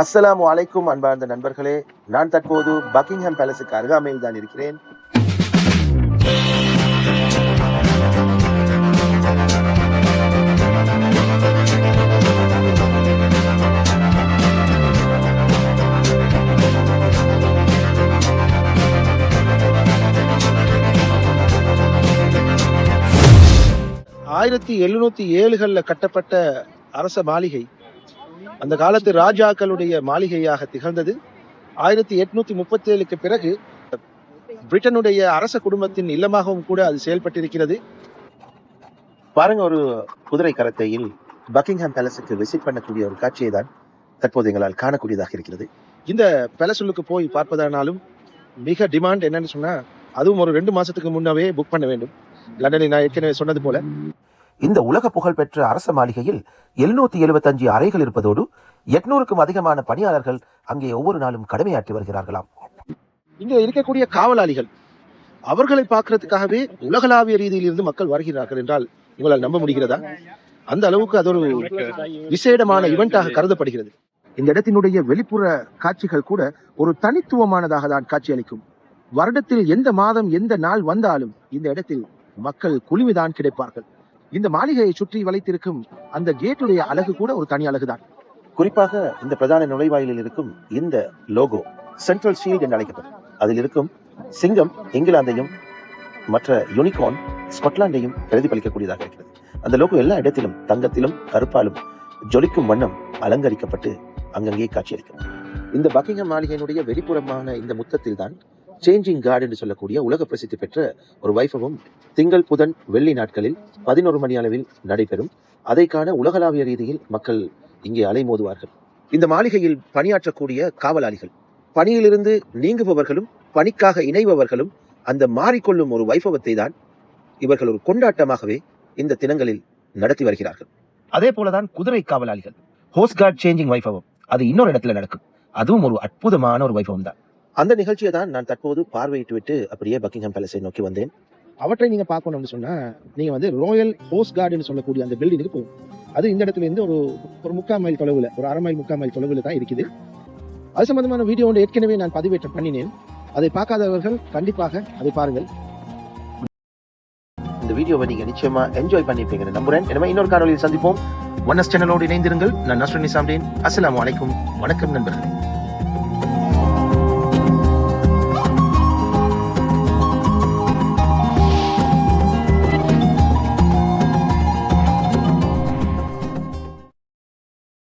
அஸ்ஸலாமு அலைக்கும் அன்பார்ந்த நண்பர்களே. நான் தற்போது பக்கிங்ஹாம் பேலஸுக்கு அருகாமையில் தான் இருக்கிறேன். ஆயிரத்தி எழுநூத்தி ஏழுகளில் கட்டப்பட்ட அரச மாளிகை அந்த காலத்து ராஜாக்களுடைய மாளிகையாக திகழ்ந்தது. ஆயிரத்தி எட்நூத்தி முப்பத்தி ஏழுக்கு பிறகு பிரிட்டனுடைய அரச குடும்பத்தின் இல்லமாகவும் கூட அது செயல்பட்டிருக்கிறது. பாருங்க ஒரு குதிரை கரத்தையில் பக்கிங்ஹாம் பேலஸுக்கு விசிட் பண்ணக்கூடிய ஒரு காட்சியை தான் தற்போது எங்களால் காணக்கூடியதாக இருக்கிறது. இந்த பேலஸுக்கு போய் பார்ப்பதானாலும் மிக டிமாண்ட் என்னன்னு சொன்னா அதுவும் ஒரு ரெண்டு மாசத்துக்கு முன்னவே புக் பண்ண வேண்டும். லண்டனில் நான் ஏற்கனவே சொன்னது போல. இந்த உலக புகழ்பெற்ற அரச மாளிகையில் எழுநூத்தி எழுபத்தஞ்சு அறைகள் இருப்பதோடு எட்நூறுக்கும் அதிகமான பணியாளர்கள் அங்கே ஒவ்வொரு நாளும் கடமையாற்றி வருகிறார்களாம். இங்க இருக்கக்கூடிய காவலாளிகள் அவர்களை பார்க்கறதுக்காகவே உலகளாவிய ரீதியில் இருந்து மக்கள் வருகிறார்கள் என்றால் உங்களால் நம்ப முடிகிறதா? அந்த அளவுக்கு அது ஒரு விசேடமான இவெண்டாக கருதப்படுகிறது. இந்த இடத்தினுடைய வெளிப்புற காட்சிகள் கூட ஒரு தனித்துவமானதாக தான் காட்சியளிக்கும் வருடத்தில் எந்த மாதம் எந்த நாள் வந்தாலும் இந்த இடத்தில் மக்கள் குழுமிதான் கிடைப்பார்கள். இந்த மாளிகையை சுற்றி வளைத்திருக்கும் அந்த கேட்டுடைய அழகு கூட ஒரு தனி அழகுதான் குறிப்பாக இந்த பிரதான நுழைவாயிலில் இருக்கும் இந்த லோகோ சென்ட்ரல் ஷீல்ட் என்று அழைக்கப்படும். அதில் இருக்கும் சிங்கம் இங்கிலாந்தையும் மற்ற யூனிகார்ன் ஸ்காட்லாண்டையும் பிரதிபலிக்கக்கூடியதாக இருக்கிறது. அந்த லோகோ எல்லா இடத்திலும் தங்கத்திலும் கருப்பாலும் ஜொலிக்கும் வண்ணம் அலங்கரிக்கப்பட்டு அங்கங்கே காட்சியளிக்கும் இந்த பக்கிங்ஹாம் மாளிகையினுடைய வெளிப்புறமான இந்த முத்தத்தில் தான் சேஞ்சிங் கார்டு என்று சொல்லக்கூடிய உலக பிரசித்தி பெற்ற ஒரு வைபவம் திங்கள் புதன் வெள்ளி நாட்களில் பதினோரு மணி அளவில் நடைபெறும். அதை காண உலகளாவிய ரீதியில் மக்கள் இங்கே அலைமோதுவார்கள். இந்த மாளிகையில் பணியாற்றக்கூடிய காவலாளிகள் பணியிலிருந்து நீங்குபவர்களும் பணிக்காக இணைபவர்களும் அந்த மாறிக்கொள்ளும் ஒரு வைபவத்தை தான் இவர்கள் ஒரு கொண்டாட்டமாகவே இந்த தினங்களில் நடத்தி வருகிறார்கள். அதே போலதான் குதிரை காவலாளிகள் ஹோஸ்ட் சேஞ்சிங் வைபவம் அது இன்னொரு இடத்துல நடக்கும். அதுவும் ஒரு அற்புதமான ஒரு வைபவம் தான். அந்த நிகழ்ச்சியை தான் நான் தற்போது பார்வையிட்டு விட்டு அப்படியே பக்கிங்ஹாம் பேலஸை நோக்கி வந்தேன். அவற்றை நீங்க பார்க்கணும்னு சொன்னா நீங்க வந்து ராயல் ஹோஸ்ட் கார்டுன்னு சொல்லக்கூடிய அந்த பில்டிங்க்கு போகும் அது இந்த இடத்துல இருந்து ஒரு ஒரு முக்கால் மைல் தொலைவுல ஒரு அரை மைல் முக்கால் மைல் தொலைவுல தான் இருக்குது. அது சம்பந்தமான வீடியோ ஒன்று ஏற்கனவே நான் பதிவேற்றம் பண்ணினேன். அதை பார்க்காதவர்கள் கண்டிப்பாக அதை பாருங்கள். இந்த வீடியோவை நீங்க நிச்சயமா என்ஜாய் பண்ணிருப்பீங்க நம்புறேன். எனவே இன்னொரு காணொலியில் சந்திப்போம். ஒன்னஸ் சேனலோடு இணைந்திருங்கள். நான் நஸ்ரன் நிசாம்டேன். அஸ்ஸலாமு அலைக்கும். வணக்கம் நண்பர்களே.